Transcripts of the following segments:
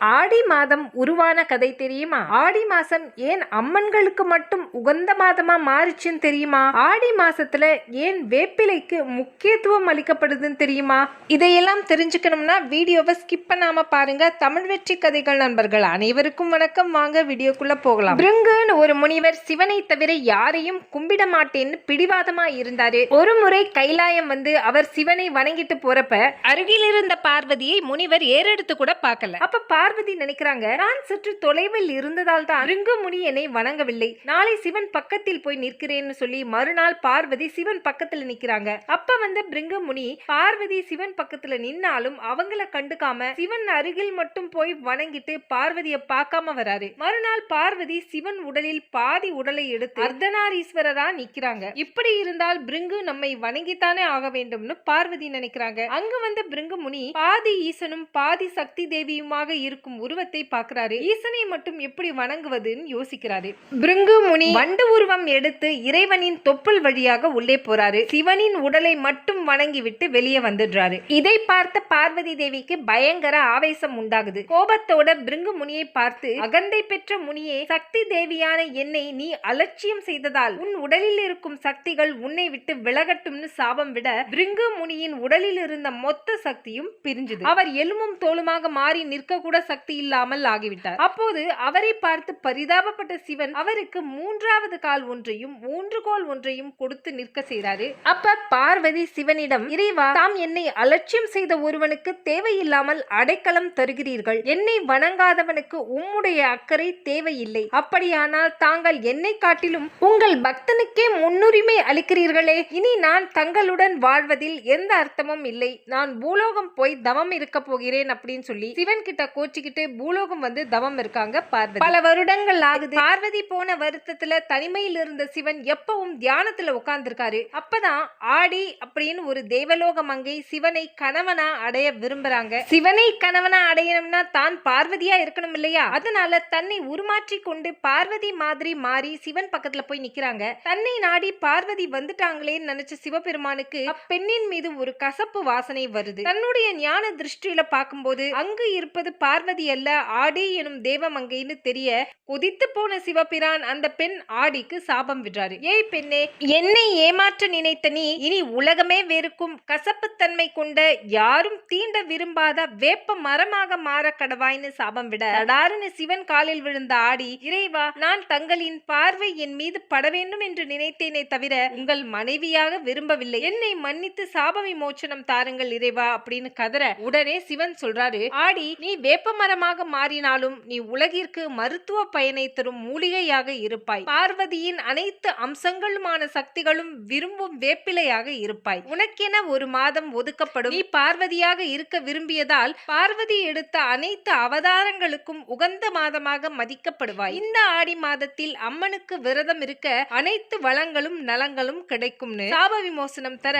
ஆடி மாதம் உருவான கதை தெரியுமா? ஆடி மாசம் ஏன் அம்மன்களுக்கு மட்டும் உகந்த மாதமா மாறுச்சுன்னு தெரியுமா? ஆடி மாசத்துல ஏன் வேப்பிலைக்கு முக்கியத்துவம் அளிக்கப்படுதுன்னு தெரியுமா? இதையெல்லாம் தெரிஞ்சுக்கணும்னா வீடியோவை ஸ்கிப் பண்ணாம பாருங்க. தமிழ் வெற்றி கதைகள் நண்பர்கள் அனைவருக்கும் வணக்கம். வாங்க வீடியோக்குள்ள போகலாம். பிருங்குன்னு ஒரு முனிவர் சிவனை தவிர யாரையும் கும்பிட மாட்டேன்னு பிடிவாதமா இருந்தாரு. ஒரு முறை கைலாயம் வந்து அவர் சிவனை வணங்கிட்டு போறப்ப அருகில் இருந்த பார்வதியை முனிவர் ஏறெடுத்து கூட பார்க்கல. அப்ப பார்வதி நினைக்கிறாங்க நான் சற்று தொலைவில் இருந்ததால் தான் ரிங்குமுனி என்னை வணங்கவில்லை. நாளை சிவன் பக்கத்தில் போய் நிற்கிறேன்னு சொல்லி மறுநாள் பார்வதி சிவன் பக்கத்துல நிக்கிறாங்க. அப்ப வந்த பிரிங்கமுனி பார்வதி சிவன் பக்கத்துல நின்னாலும் அவங்கள கண்டுக்காம சிவன் அருகில் மட்டும் போய் வணங்கிட்டு பார்வதிய பார்க்காம வராரு. மறுநாள் பார்வதி சிவன் உடலில் பாதி உடலை எடுத்து அர்த்தநாரீஸ்வரரா நிக்கிறாங்க. இப்படி இருந்தால் பிரிங்கு நம்மை வணங்கித்தானே ஆக வேண்டும்னு பார்வதி நினைக்கிறாங்க. அங்க வந்த பிரிங்குமுனி பாதி ஈசனும் பாதி சக்தி தேவியுமாக இருக்கும் இருக்கும் உருவத்தை பார்க்கிறாரு. ஈசனை மட்டும் எப்படி வணங்குவதுன்னு யோசிக்கிறாரு. பிருங்கு முனி வண்டு உருவம் எடுத்து இறைவனின் தொப்புள் வழியாக உள்ளே போறாரு. சிவனின் உடலை மட்டும் வணங்கிவிட்டு வெளியே வந்துடுறாரு. இதை பார்த்த பார்வதி தேவிக்கு பயங்கர ஆவேசம் உண்டாகுது. கோபத்தோட பிருங்கு முனியை பார்த்து அகந்தை பெற்ற முனியே சக்தி தேவியான என்னை நீ அலட்சியம் செய்ததால் உன் உடலில் இருக்கும் சக்திகள் உன்னை விட்டு விலகட்டும்னு சாபம் விட பிருங்கு முனியின் உடலில் இருந்த மொத்த சக்தியும் பிரிஞ்சுது. அவர் எலும்பும் தோலுமாக மாறி நிற்க கூட சக்தி இல்லாமல் ஆகிவிட்டார். அப்போது அவரை பார்த்து பரிதாபப்பட்ட சிவன் அவருக்கு மூன்றாவது கால் ஒன்றையும் ஊன்றுகோல் ஒன்றையும் கொடுத்து நிற்க செய்தாரு. அப்ப பார்வதி சிவனிடம் இறைவா தாம் என்னை அலட்சியம் செய்த ஒருவனுக்கு தேவையில்லாமல் அடைக்கலம் தருகிறீர்கள். என்னை வணங்காதவனுக்கு உம்முடைய அக்கறை தேவையில்லை. அப்படியானால் தாங்கள் என்னை காட்டிலும் உங்கள் பக்தனுக்கே முன்னுரிமை அளிக்கிறீர்களே. இனி நான் தங்களுடன் வாழ்வதில் எந்த அர்த்தமும் இல்லை. நான் பூலோகம் போய் தவம் இருக்க போகிறேன் அப்படின்னு சொல்லி சிவன் கிட்ட கோச்சிக்கிட்டு பூலோகம் வந்து தவம் இருக்காங்க பார்வதி. பல வருடங்கள் ஆகுது. பார்வதி போன வருத்தத்துல தனிமையில் இருந்த சிவன் எப்பவும் தியானத்துல உட்கார்ந்திருக்காரு. அப்பதான் ஆடி அப்படின்னு ஒரு தேவலோக மங்கை சிவனை கணவனா அடைய விரும்புறாங்க. சிவனை கணவனா அடையணும்னா தான் பார்வதியா இருக்கணும் இல்லையா? அதனால தன்னை உருமாற்றி கொண்டு பார்வதி மாதிரி மாறி சிவன் பக்கத்துல போய் நிக்கிறாங்க. தன்னை நாடி பார்வதி வந்துட்டாங்களேன்னு நினைச்ச சிவபெருமானுக்கு அப்பெண்ணின் மீது ஒரு கசப்பு வாசனை வருது. தன்னுடைய ஞான திருஷ்டியில பார்க்கும்போது அங்கு இருப்பது பார்வதி பார்வதி அல்ல ஆடி எனும் தேவமங்கைன்னு தெரிய கொதித்து போன சிவபிரான் அந்த பெண் ஆடிக்கு சாபம் விடுறாரு. ஏய் பெண்ணே என்னை ஏமாற்ற நினைத்த நீ இனி உலகமே வெறுக்கும் கசப்புத்தன்மை கொண்ட யாரும் தீண்ட விரும்பாத வேப்ப மரமாக மாற கடவாய்னு சாபம் விட தடாருன்னு சிவன் காலில் விழுந்த ஆடி இறைவா நான் தங்களின் பார்வை என் மீது பட வேண்டும் என்று நினைத்தேனே தவிர உங்கள் மனைவியாக விரும்பவில்லை. என்னை மன்னித்து சாப விமோச்சனம் தாருங்கள் இறைவா அப்படின்னு கதற உடனே சிவன் சொல்றாரு ஆடி நீ வேப்ப மரமாக மாறினாலும் நீ உலகிற்கு மருத்துவ பயனை தரும் மூலிகையாக இருப்பாய். பார்வதியின் அனைத்து அம்சங்களுமான சக்திகளும் விரும்பும் வேப்பிலையாக இருப்பாய். உனக்கென ஒரு மாதம் ஒதுக்கப்படும். நீ பார்வதியாக இருக்க விரும்பியதால் பார்வதி எடுத்த அனைத்து அவதாரங்களுக்கும் உகந்த மாதமாக மதிக்கப்படுவாய். இந்த ஆடி மாதத்தில் அம்மனுக்கு விரதம் இருக்க அனைத்து வளங்களும் நலங்களும் கிடைக்கும்னு சாப விமோசனம் தர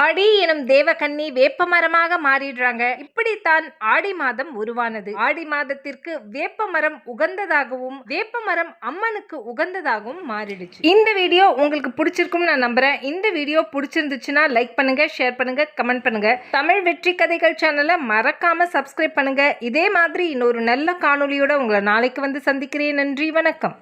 ஆடி எனும் தேவகன்னி வேப்ப மரமாக மாறிடுறாங்க. இப்படித்தான் ஆடி மாதம் உருவானது. ஆடி மாதத்திற்கு வேப்ப மரம் உகந்ததாகவும் வேப்ப மரம் அம்மனுக்கு உகந்ததாகவும் மாறிடுச்சு. இந்த வீடியோ உங்களுக்கு பிடிச்சிருக்கும் நான் நம்புறேன். இந்த வீடியோ பிடிச்சிருந்துச்சுன்னா லைக் பண்ணுங்க ஷேர் பண்ணுங்க கமெண்ட் பண்ணுங்க. தமிழ் வெற்றி கதைகள் சேனலை மறக்காம சப்ஸ்கிரைப் பண்ணுங்க. இதே மாதிரி இன்னொரு நல்ல காணொலியோட உங்களை நாளைக்கு வந்து சந்திக்கிறேன். நன்றி வணக்கம்.